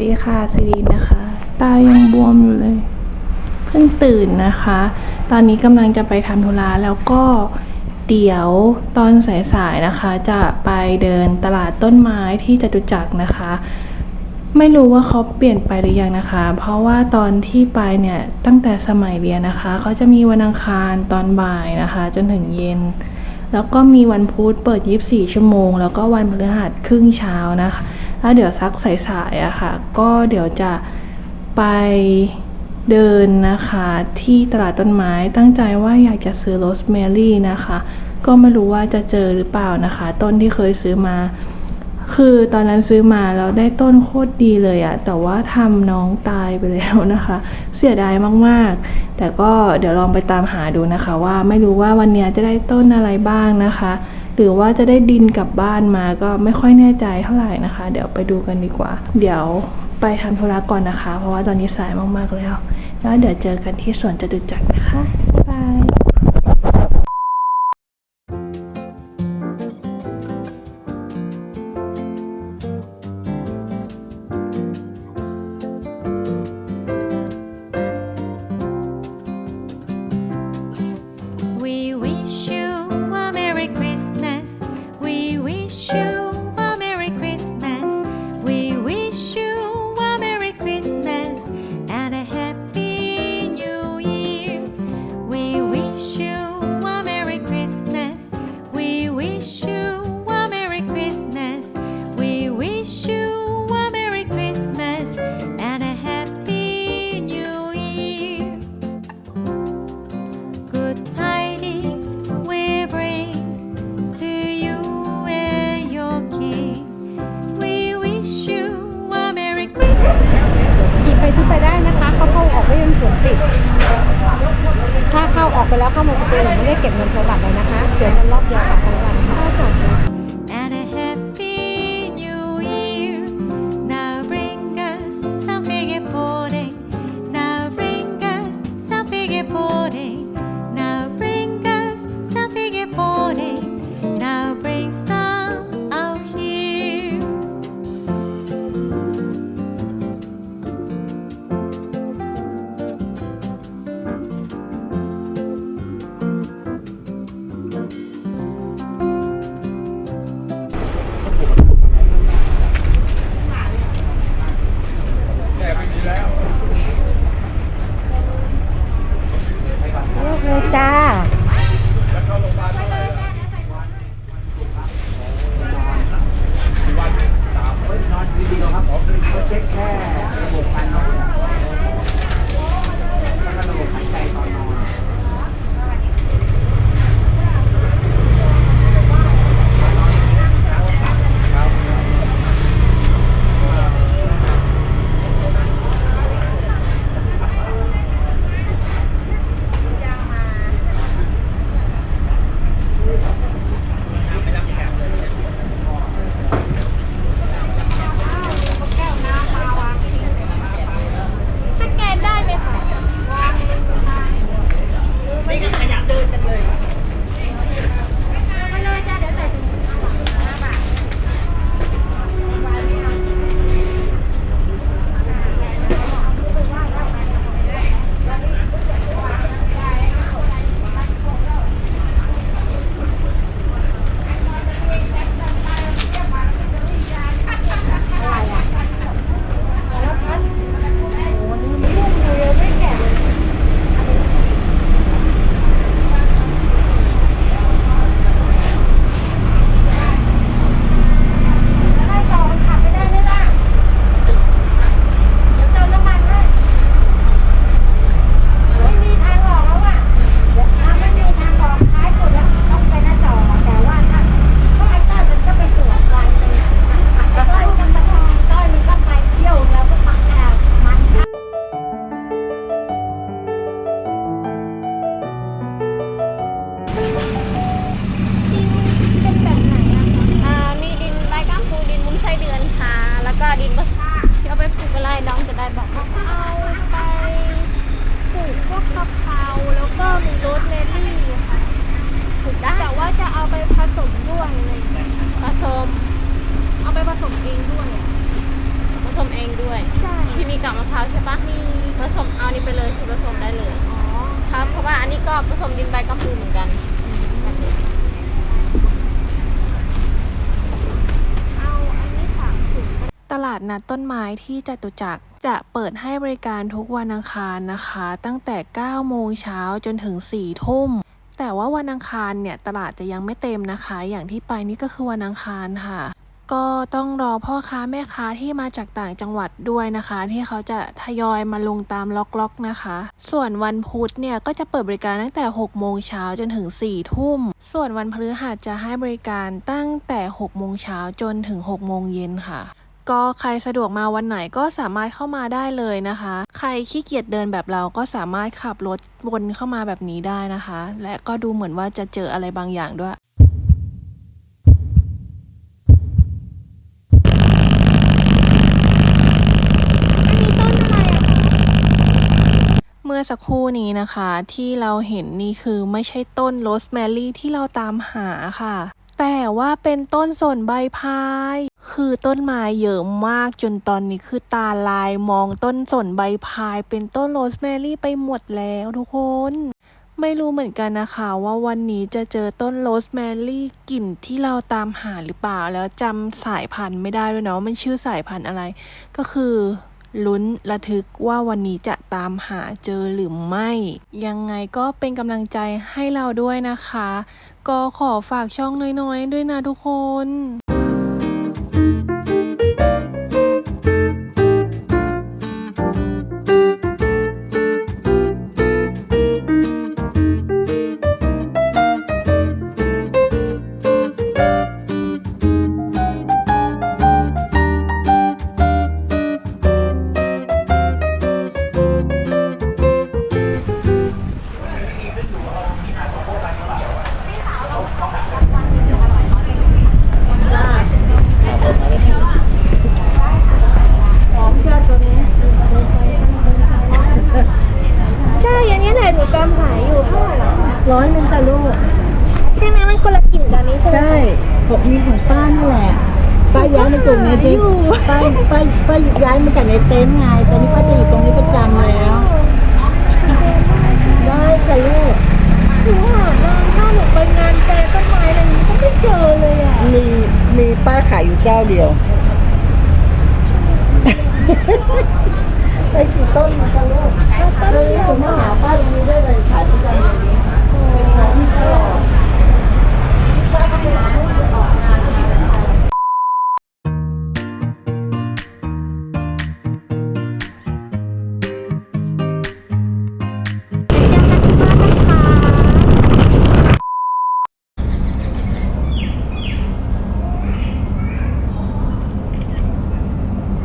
สวัสดีค่ะซิรินนะคะ ตายังบวมอยู่เลย เพิ่งตื่นนะคะ ตอนนี้กำลังจะไปทำธุระแล้วก็เดี๋ยวตอนสายๆนะคะ จะไปเดินตลาดต้นไม้ที่จตุจักรนะคะ ไม่รู้ว่าเขาเปลี่ยนไปหรือยังนะคะ เพราะว่าตอนที่ไปเนี่ยตั้งแต่สมัยเรียนนะคะเขาจะมีวันอังคารตอนบ่ายนะคะ จนถึงเย็น แล้วก็มีวันพุธเปิด 24 ชั่วโมง แล้วก็วันพฤหัสครึ่งเช้านะคะ แล้วเดี๋ยวซักสายๆอะค่ะ ก็เดี๋ยวจะไปเดินนะคะที่ตลาดต้นไม้ตั้งใจว่าอยากจะซื้อโรสแมรี่นะคะ ก็ไม่รู้ว่าจะเจอหรือเปล่านะคะ ต้นที่เคยซื้อมา คือตอนนั้นซื้อมาแล้วได้ต้นโคตรดีเลยอะแต่ว่าทำน้องตายไปแล้วนะคะ เสียดายมากๆ แต่ก็เดี๋ยวลองไปตามหาดูนะคะ ว่าไม่รู้ว่าวันนี้จะได้ต้นอะไรบ้างนะคะ หรือว่าจะได้ดินกลับบ้านมาก็ไม่ค่อยแน่ใจเท่าไหร่นะคะ เดี๋ยวไปดูกันดีกว่า เดี๋ยวไปทำธุระก่อนนะคะ เพราะว่าตอนนี้สายมากๆแล้ว แล้วเดี๋ยวเจอกันที่สวนจตุจักรนะคะบ๊ายบาย นะคะเดี๋ยวมันรอบเดียวค่ะทั้งวันค่ะ จ้า ว่าจะเอาไปผสมด้วยอะไรเงี้ยผสมเอาไปผสมเองด้วยผสมเองด้วย ใช่ ที่มีกับมะพร้าวใช่ปะมี ผสมเอานี่ไปเลยคือผสมได้เลยอ๋อครับเพราะว่าอันนี้ก็ผสมดินใบกัมพูเหมือนกันตลาดนัดต้นไม้ที่จตุจักรจะเปิดให้บริการทุกวันอังคารนะคะ ตั้งแต่ 9 โมงเช้าจนถึง 4 ทุ่ม แต่ว่าวันอังคารเนี่ยตลาดจะยังไม่เต็มนะคะ อย่างที่ไปนี่ก็คือวันอังคารค่ะ ก็ต้องรอพ่อค้าแม่ค้าที่มาจากต่างจังหวัดด้วยนะคะ ที่เขาจะทยอยมาลงตามล็อกๆนะคะ ส่วนวันพุธเนี่ยก็จะเปิดบริการตั้งแต่ 6 โมงเช้าจนถึง 4 ทุ่ม ส่วนวันพฤหัสจะให้บริการตั้งแต่ 6 โมงเช้าจนถึง 6 โมงเย็นค่ะ ก็ใครสะดวกมาวันไหนก็สามารถเข้ามาได้เลยนะคะ ใครขี้เกียจเดินแบบเราก็สามารถขับรถวนเข้ามาแบบนี้ได้นะคะ และก็ดูเหมือนว่าจะเจออะไรบางอย่างด้วยเมื่อสักครู่นี้นะคะที่เราเห็นนี่คือไม่ใช่ต้นโรสแมรี่ที่เราตามหาค่ะ แต่ว่าเป็นต้นสนใบพาย คือต้นไม้เยอะมากจนตอนนี้คือตาลายมองต้นสนใบพาย เป็นต้นโรสแมรี่ไปหมดแล้วทุกคน ไม่รู้เหมือนกันนะคะว่าวันนี้จะเจอต้นโรสแมรี่กลิ่นที่เราตามหาหรือเปล่า แล้วจำสายพันธุ์ไม่ได้ด้วยเนาะมันชื่อสายพันธุ์อะไร ก็คือ ลุ้นระทึกว่าวันนี้จะตามหาเจอหรือไม่ ยังไงก็เป็นกำลังใจให้เราด้วยนะคะ ก็ขอฝากช่องน้อยๆ ด้วยนะทุกคน หนูไปงานแปลต้นไม้อะไรนี้ก็ไม่เจอเลยอะมีมีป้าขายอยู่เจ้าเดียวไปกี่ต้นมาคะลูกเรื่องนี้ผมมาหาป้าตรงนี้ได้เลยขายประจำเลยนี้ขายที่ตลอด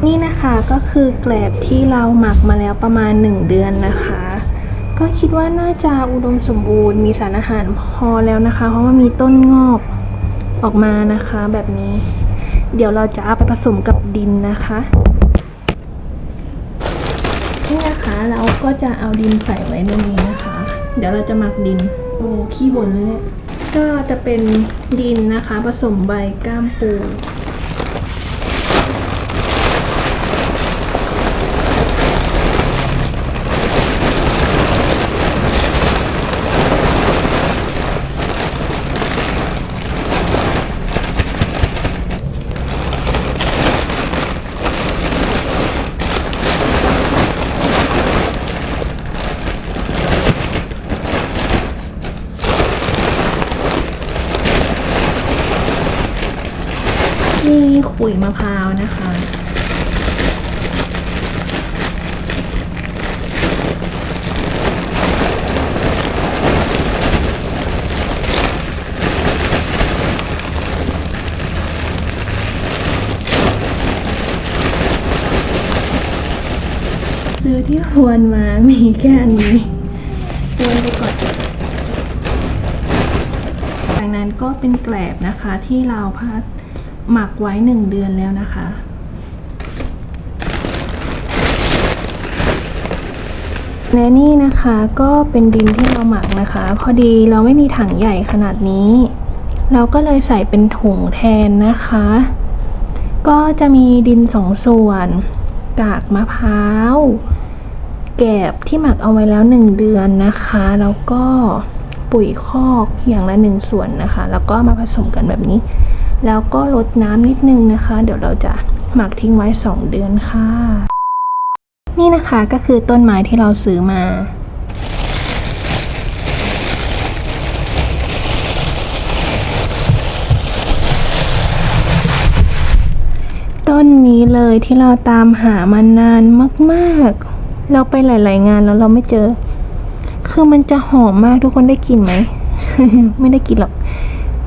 นี่นะคะก็คือแกลบที่เราหมักมาแล้วประมาณ 1 เดือนนะคะ ก็คิดว่าน่าจะอุดมสมบูรณ์มีสารอาหารพอแล้วนะคะ เพราะว่ามีต้นงอกออกมานะคะแบบนี้ เดี๋ยวเราจะเอาไปผสมกับดินนะคะนี่นะคะเราก็จะเอาดินใส่ไว้ในนี้นะคะ เดี๋ยวเราจะหมักดินโอ้ขี้บ่นเลยเนี่ยก็จะเป็นดินนะคะ ผสมใบก้ามปู นี่ขุยมะพร้าวนะคะ ซื้อที่ควรมามีแค่อันนี้เดินไปก่อนจากนั้นก็เป็นแกลบนะคะที่เราพัด หมักไว้หนึ่งเดือนแล้วนะคะ และนี่นะคะก็เป็นดินที่เราหมักนะคะ พอดีเราไม่มีถังใหญ่ขนาดนี้ เราก็เลยใส่เป็นถุงแทนนะคะ ก็จะมีดินสองส่วนกากมะพร้าวแกบที่หมักเอาไว้แล้วหนึ่งเดือนนะคะ แล้วก็ปุ๋ยคอกอย่างละหนึ่งส่วนนะคะ แล้วก็มาผสมกันแบบนี้ แล้วก็ลดน้ำนิดนึงนะคะ เดี๋ยวเราจะหมักทิ้งไว้สองเดือนค่ะ นี่นะคะก็คือต้นไม้ที่เราซื้อมาต้นนี้เลยที่เราตามหามานานมากๆ เราไปหลาย ๆ งานแล้วเราไม่เจอ คือมันจะหอมมากทุกคนได้กลิ่นไหม ไม่ได้กลิ่นหรอก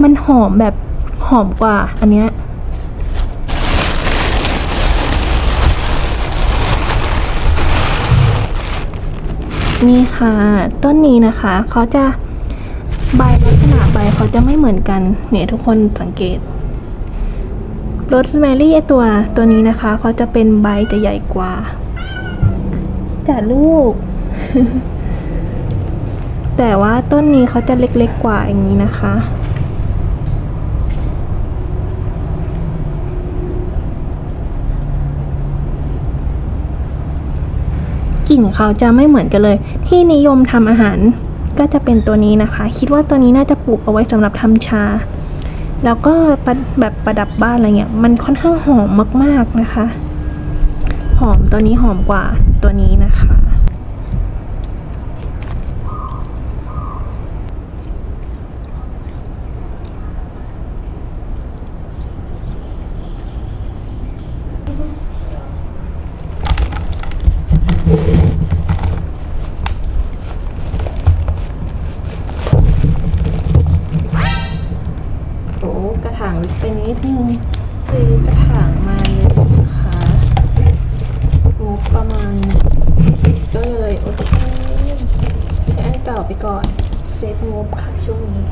มันหอมแบบ หอมกว่าอันเนี้ยนี่ค่ะ ต้นนี้นะคะเขาจะใบลักษณะใบเขาจะไม่เหมือนกัน เนี่ยทุกคนสังเกตรสแมรี่ไอตัวตัวนี้นะคะเขาจะเป็นใบจะใหญ่กว่าจ้ะลูก แต่ว่าต้นนี้เขาจะเล็กๆกว่าอย่างนี้นะคะ กลิ่นเขาจะไม่เหมือนกันเลย ที่นิยมทำอาหารก็จะเป็นตัวนี้นะคะ คิดว่าตัวนี้น่าจะปลูกเอาไว้สำหรับทำชา แล้วก็แบบประดับบ้านอะไรเงี้ยมันค่อนข้างหอมมาก ๆนะคะ หอมตัวนี้หอมกว่าตัวนี้นะคะ โอ้กระถางลึกไป นิดนึงซื้อกระถางมาเลยนะคะงบประมาณนี้ก็เลยโอเคใช้อันเก่าไปก่อน เซฟงบค่ะช่วงนี้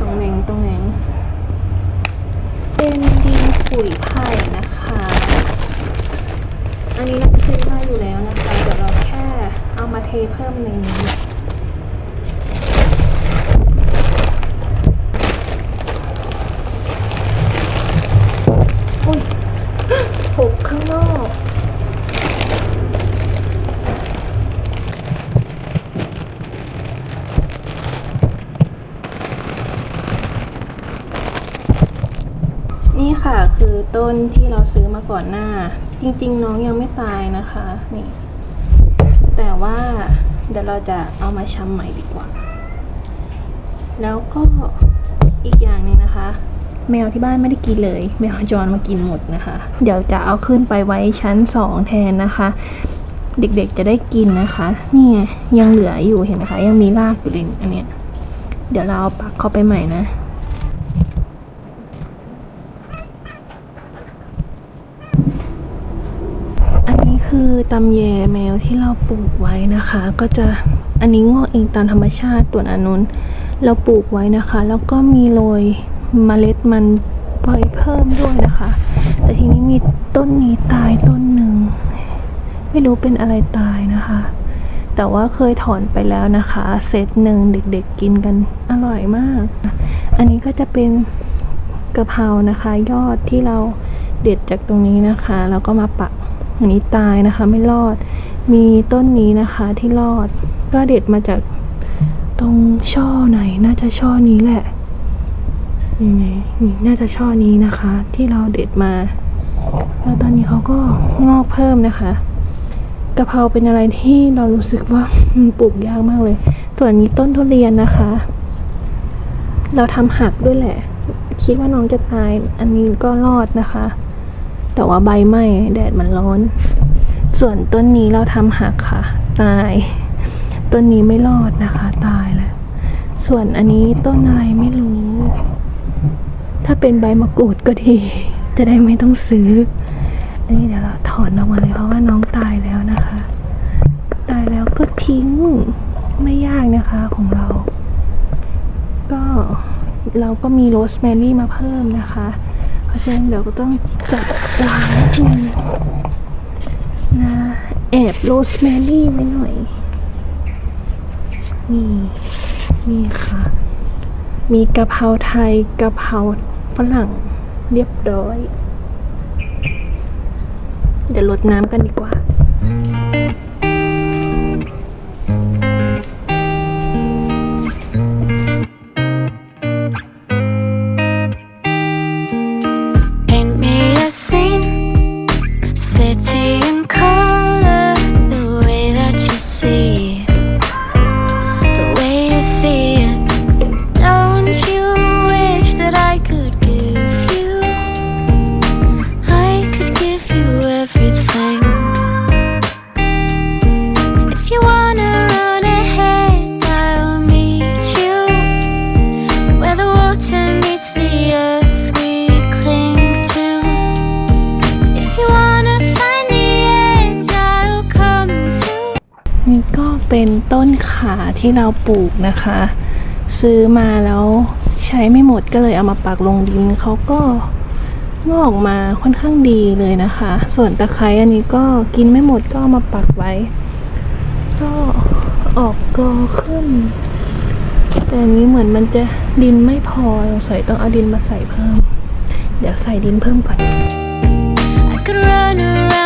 ตรงแหน่งตรงแหน่งเป็นดินปุ๋ยไผ่นะคะ อันนี้เราซื้อมาอยู่แล้วนะคะ เดี๋ยวเราแค่เอามาเทเพิ่มในนี้ อุ้ยหกข้างนอก นี่ค่ะคือ ต้นที่เราซื้อมาก่อนหน้า จริง ๆ น้องยังไม่ตายนะคะนี่แต่ว่าเดี๋ยวเราจะเอามาช้ำใหม่ดีกว่า แล้วก็อีกอย่างหนึ่งนะคะ แมวที่บ้านไม่ได้กินเลย แมวจรมากินหมดนะคะ เดี๋ยวจะเอาขึ้นไปไว้ชั้นสองแทนนะคะ เด็กๆจะได้กินนะคะนี่ยังเหลืออยู่เห็นไหมคะ ยังมีรากอยู่เลยอันเนี้ยเดี๋ยวเราเอาปักเข้าไปใหม่นะ อันนี้ คือตำแยแมวที่เราปลูกไว้นะคะ ก็จะอันนี้งอกเองตามธรรมชาติตัวนอันนู้นเราปลูกไว้นะคะ แล้วก็มีโรยเมล็ดมันปล่อยเพิ่มด้วยนะคะ แต่ทีนี้มีต้นนี้ตายต้นหนึ่งไม่รู้เป็นอะไรตายนะคะ แต่ว่าเคยถอนไปแล้วนะคะ เซตหนึ่งเด็กๆกินกันอร่อยมาก อันนี้ก็จะเป็นกะเพรานะคะ ยอดที่เราเด็ดจากตรงนี้นะคะ แล้วก็มาปัก อันนี้ตายนะคะไม่รอด มีต้นนี้นะคะที่รอด ก็เด็ดมาจากตรงช่อไหน น่าจะช่อนี้แหละยังไงนี่น่าจะช่อนี้นะคะ ที่เราเด็ดมา แล้วตอนนี้เขาก็งอกเพิ่มนะคะกะเพราเป็นอะไรที่เรารู้สึกว่ามันปลูกยากมากเลย ส่วนนี้ต้นทุเรียนนะคะ เราทำหักด้วยแหละ คิดว่าน้องจะตาย อันนี้ก็รอดนะคะ แต่ว่าใบไหม้แดดมันร้อน ส่วนต้นนี้เราทำหักค่ะ ตาย ต้นนี้ไม่รอดนะคะ ตายแล้ว ส่วนอันนี้ต้นอะไรไม่รู้ ถ้าเป็นใบมะกรูดก็ดี จะได้ไม่ต้องซื้อ นี่เดี๋ยวเราถอนออกมาเลยเพราะว่าน้องตายแล้วนะคะ ตายแล้วก็ทิ้ง ไม่ยากนะคะของเรา ก็เราก็มีโรสแมรี่มาเพิ่มนะคะ ราะฉะนั้นเดี๋ยวก็ต้องจัดวางนิดนึงนะแอบโรสแมรี่ไว้หน่อย นี่ นี่ค่ะ มีกะเพราไทยกะเพราฝรั่งเรียบร้อย เดี๋ยวลดน้ำกันดีกว่า ที่เราปลูกนะคะ ซื้อมาแล้วใช้ไม่หมดก็เลยเอามาปักลงดินเขาก็งอกออกมาค่อนข้างดีเลยนะคะ ส่วนตะไคร้อันนี้ก็กินไม่หมดก็เอามาปักไว้ ก็ออกกอขึ้น แต่อันนี้เหมือนมันจะดินไม่พอสงสัยต้องเอาดินมาใส่เพิ่ม เดี๋ยวใส่ดินเพิ่มก่อน I could run around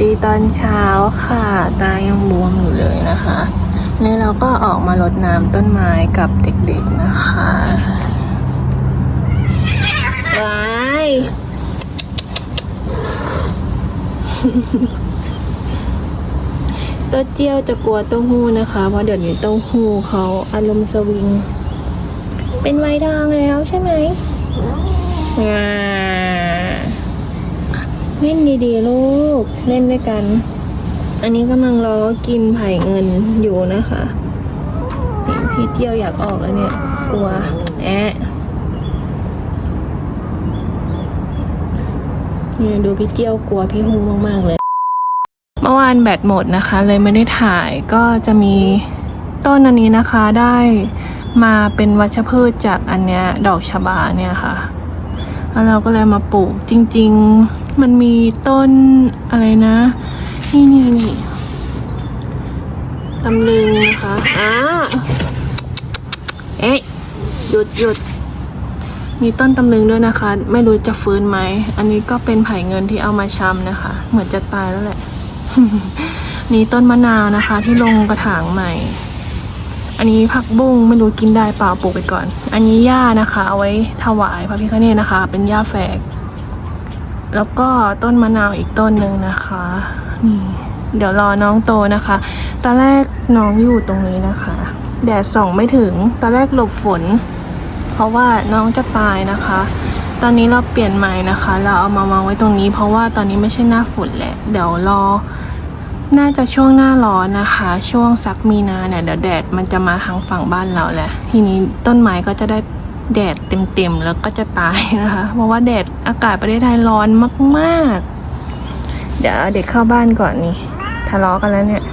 ดีตอนเช้าค่ะ ตายังบวมอยู่เลยนะคะนี่เราก็ออกมารดน้ำต้นไม้กับเด็กๆนะคะว้ายตัวเจียวจะกลัวเต้าหู้นะคะ เพราะเดี๋ยวนี้เต้าหู้เขาอารมณ์สวิง เป็นไวน์ดางแล้วใช่ไหมอ่า เล่นดีๆลูก เล่นด้วยกัน อันนี้กำลังรอกินไผ่เงินอยู่นะคะพี่เจียวอยากออกแล้วเนี่ย กลัวแอะเนี่ยดูพี่เจียวกลัวพี่ฮูมากๆเลย เมื่อวานแบตหมดนะคะ เลยไม่ได้ถ่ายก็จะมีต้นอันนี้นะคะได้มาเป็นวัชพืชจากอันเนี้ยดอกชบาเนี่ยค่ะ แล้วเราก็เลยมาปลูกจริง ๆ มันมีต้นอะไรนะ นี่นี่นี่ตำลึงนะคะอ่าเอ๊ะหยุดหยุดมีต้นตำลึงด้วยนะคะ ไม่รู้จะฟื้นไหม อันนี้ก็เป็นไผ่เงินที่เอามาชำนะคะ เหมือนจะตายแล้วแหละ นี่ต้นมะนาวนะคะ ที่ลงกระถางใหม่ อันนี้ผักบุ้งไม่รู้กินได้เปล่าปลูกไปก่อน อันนี้หญ้านะคะ เอาไว้ถวายพระพิฆเนศนะคะ เป็นหญ้าแฝก แล้วก็ต้นมะนาวอีกต้นหนึ่งนะคะนี่เดี๋ยวรอน้องโตนะคะ ตอนแรกน้องอยู่ตรงนี้นะคะ แดดส่องไม่ถึง ตอนแรกหลบฝน เพราะว่าน้องจะตายนะคะ ตอนนี้เราเปลี่ยนใหม่นะคะ เราเอามาวางไว้ตรงนี้ เพราะว่าตอนนี้ไม่ใช่หน้าฝนแหละ เดี๋ยวรอ น่าจะช่วงหน้าร้อนนะคะ ช่วงสักมีนาเนี่ยเดี๋ยวแดดมันจะมาทางฝั่งบ้านเราแหละ ทีนี้ต้นไม้ก็จะได้แดดเต็มๆแล้วก็จะตายนะคะ เพราะว่าแดดอากาศประเทศไทยร้อนมาก ๆ เดี๋ยวเด็กเข้าบ้านก่อนนี่ทะเลาะกันแล้วเนี่ย